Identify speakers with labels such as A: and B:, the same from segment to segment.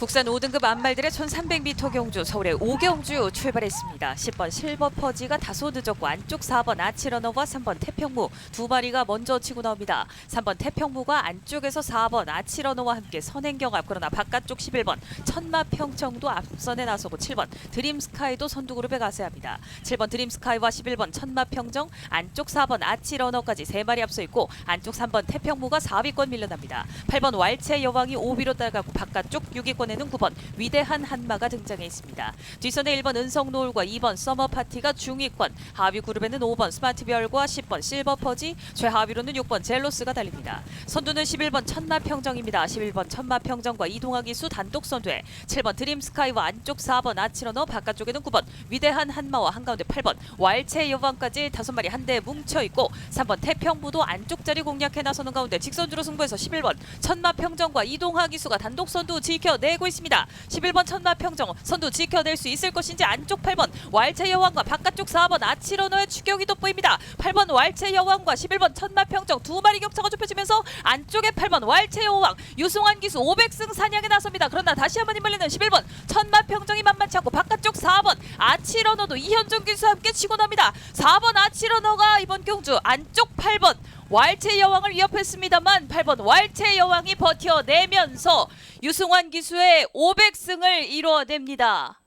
A: 국산 5등급 안말들의 1300m 경주 서울의 오경주 출발했습니다. 10번 실버 퍼지가 다소 늦었고 안쪽 4번 아치러너와 3번 태평무 두 마리가 먼저 치고 나옵니다. 3번 태평무가 안쪽에서 4번 아치러너와 함께 선행경합 그러나 바깥쪽 11번 천마평청도 앞선에 나서고 7번 드림스카이도 선두그룹에 가세합니다. 7번 드림스카이와 11번 천마평정 안쪽 4번 아치러너까지 세 마리 앞서 있고 안쪽 3번 태평무가 4위권 밀려납니다. 8번 왈체 여왕이 5위로 따라가고 바깥쪽 6위권 에는 9번 위대한 한마가 등장해 있습니다. 뒷선에 1번 은성노을과 2번 서머파티가 중위권, 하위 그룹에는 5번 스마트별과 10번 실버퍼지, 최하위로는 6번 젤로스가 달립니다. 선두는 11번 천마평정입니다. 11번 천마평정과 이동하기수 단독 선두에 7번 드림스카이와 안쪽 4번 아치러너, 바깥쪽에는 9번 위대한 한마와 한가운데 8번 왈체 여왕까지 다섯 마리 한데 뭉쳐 있고 3번 태평부도 안쪽 자리 공략해 나서는 가운데 직선주로 승부해서 11번 천마평정과 이동하기수가 단독 선두 지켜내고 있습니다. 11번 천마평정 선두 지켜낼 수 있을 것인지 안쪽 8번 왈체 여왕과 바깥쪽 4번 아치러너의 추격이 돋보입니다. 8번 왈체 여왕과 11번 천마평정 두 마리 격차가 좁혀지면서 안쪽에 8번 왈체 여왕 유승환 기수 500승 사냥에 나섭니다. 그러나 다시 한번 힘을내는 11번 천마평정이 만만치 않고 바깥쪽 4번 아치러너도 이현정 기수와 함께 치고 납니다. 4번 아치러너가 이번 경주 안쪽 8번 왈체 여왕을 위협했습니다만 8번 왈체 여왕이 버텨내면서 유승환 기수의 500승을 이루어냅니다.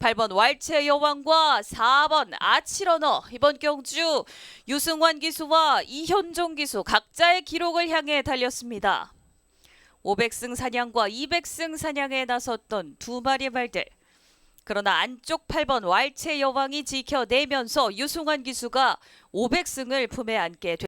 A: 8번 왈체 여왕과 4번 아치러너 이번 경주 유승환 기수와 이현종 기수 각자의 기록을 향해 달렸습니다. 500승 사냥과 200승 사냥에 나섰던 두 마리 말들. 그러나 안쪽 8번 왈체 여왕이 지켜내면서 유승환 기수가 500승을 품에 안게 됐습니다.